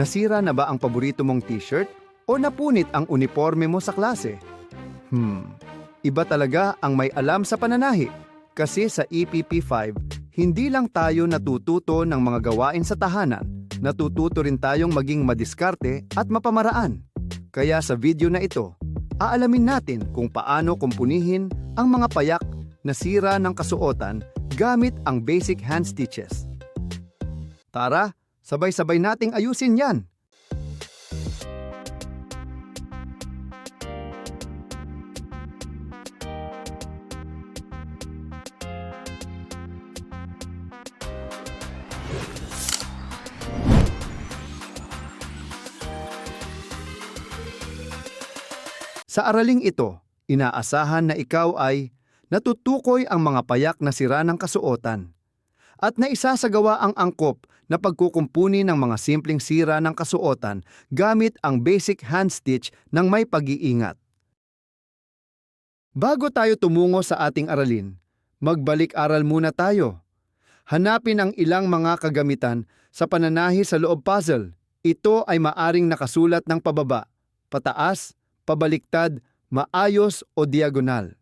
Nasira na ba ang paborito mong t-shirt o napunit ang uniforme mo sa klase? Hmm, iba talaga ang may alam sa pananahi. Kasi sa E EPP5, hindi lang tayo natututo ng mga gawain sa tahanan, natututo rin tayong maging madiskarte at mapamaraan. Kaya sa video na ito, aalamin natin kung paano kumpunihin ang mga payak na sira ng kasuotan gamit ang basic hand stitches. Tara, sabay-sabay nating ayusin yan! Sa araling ito, inaasahan na ikaw ay natutukoy ang mga payak na sira ng kasuotan at naisasagawa ang angkop na pagkukumpuni ng mga simpleng sira ng kasuotan gamit ang basic hand stitch ng may pag-iingat. Bago tayo tumungo sa ating aralin, magbalik-aral muna tayo. Hanapin ang ilang mga kagamitan sa pananahi sa loob puzzle. Ito ay maaring nakasulat ng pababa, pataas, pabaliktad, maayos o diagonal.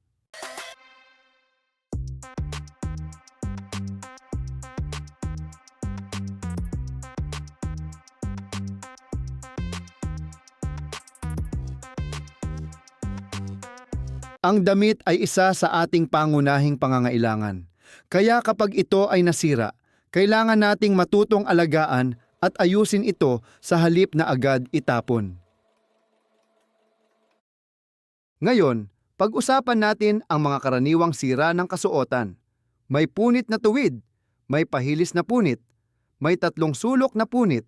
Ang damit ay isa sa ating pangunahing pangangailangan. Kaya kapag ito ay nasira, kailangan nating matutong alagaan at ayusin ito sa halip na agad itapon. Ngayon, pag-usapan natin ang mga karaniwang sira ng kasuotan. May punit na tuwid, may pahilis na punit, may tatlong sulok na punit,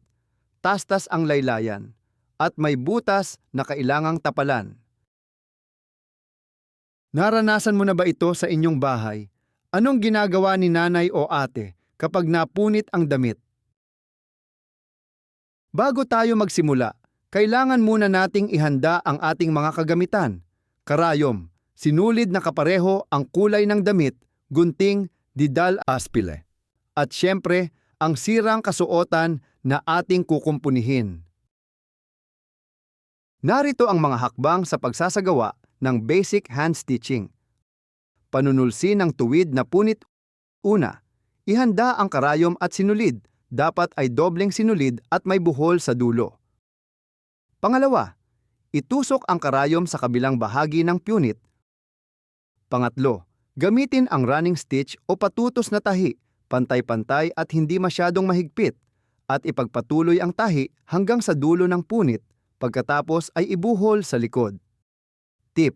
tastas ang laylayan, at may butas na kailangang tapalan. Naranasan mo na ba ito sa inyong bahay? Anong ginagawa ni nanay o ate kapag napunit ang damit? Bago tayo magsimula, kailangan muna nating ihanda ang ating mga kagamitan. Karayom, sinulid na kapareho ang kulay ng damit, gunting, didal aspile. At syempre, ang sirang kasuotan na ating kukumpunihin. Narito ang mga hakbang sa pagsasagawa ng basic hand stitching. Panunulsi ng tuwid na punit. Una, ihanda ang karayom at sinulid. Dapat ay dobleng sinulid at may buhol sa dulo. Pangalawa, itusok ang karayom sa kabilang bahagi ng punit. Pangatlo, gamitin ang running stitch o patutos na tahi, pantay-pantay at hindi masyadong mahigpit, at ipagpatuloy ang tahi hanggang sa dulo ng punit, pagkatapos ay ibuhol sa likod. Tip.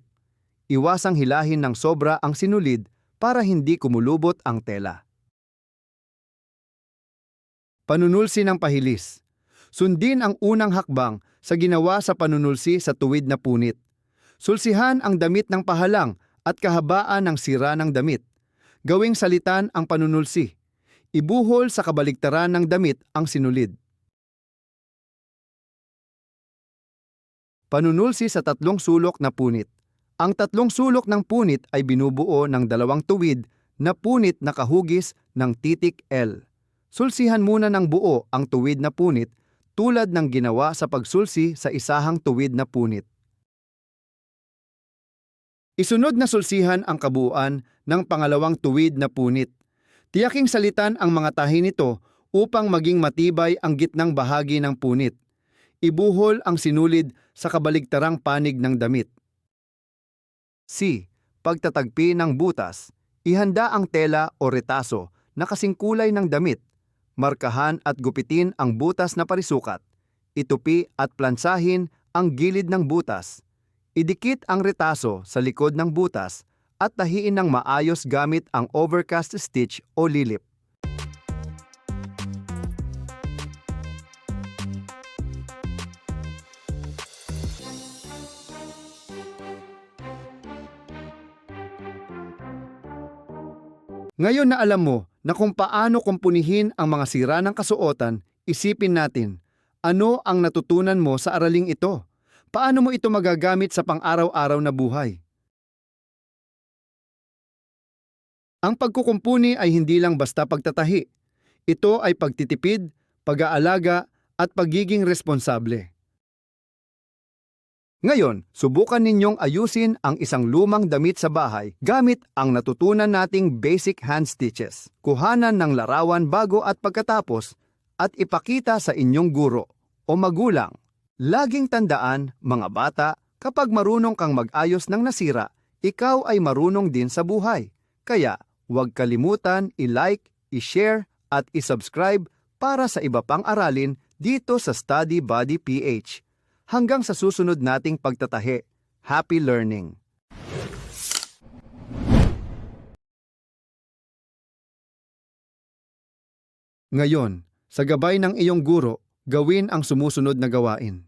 Iwasang hilahin ng sobra ang sinulid para hindi kumulubot ang tela. Panunulsi ng pahilis. Sundin ang unang hakbang sa ginawa sa panunulsi sa tuwid na punit. Sulsihan ang damit ng pahalang at kahabaan ng sira ng damit. Gawing salitan ang panunulsi. Ibuhol sa kabaligtaran ng damit ang sinulid. Panunulsi sa tatlong sulok na punit. Ang tatlong sulok ng punit ay binubuo ng dalawang tuwid na punit na kahugis ng titik L. Sulsihan muna ng buo ang tuwid na punit tulad ng ginawa sa pagsulsi sa isahang tuwid na punit. Isunod na sulsihan ang kabuuan ng pangalawang tuwid na punit. Tiyaking salitan ang mga tahi nito upang maging matibay ang gitnang bahagi ng punit. Ibuhol ang sinulid sa kabaligtarang panig ng damit. C. Pagtatagpi ng butas. Ihanda ang tela o retaso na kasing kulay ng damit. Markahan at gupitin ang butas na parisukat. Itupi at plansahin ang gilid ng butas. Idikit ang retaso sa likod ng butas at tahiin ng maayos gamit ang overcast stitch o lilip. Ngayon na alam mo na kung paano kumpunihin ang mga sira ng kasuotan, isipin natin, ano ang natutunan mo sa araling ito? Paano mo ito magagamit sa pang-araw-araw na buhay? Ang pagkukumpuni ay hindi lang basta pagtatahi. Ito ay pagtitipid, pag-aalaga, at pagiging responsable. Ngayon, subukan ninyong ayusin ang isang lumang damit sa bahay gamit ang natutunan nating basic hand stitches. Kuhanan ng larawan bago at pagkatapos at ipakita sa inyong guro o magulang. Laging tandaan, mga bata, kapag marunong kang mag-ayos ng nasira, ikaw ay marunong din sa buhay. Kaya, huwag kalimutan i-like, i-share at i-subscribe para sa iba pang aralin dito sa Study Body PH. Hanggang sa susunod nating pagtatahe. Happy learning! Ngayon, sa gabay ng iyong guro, gawin ang sumusunod na gawain.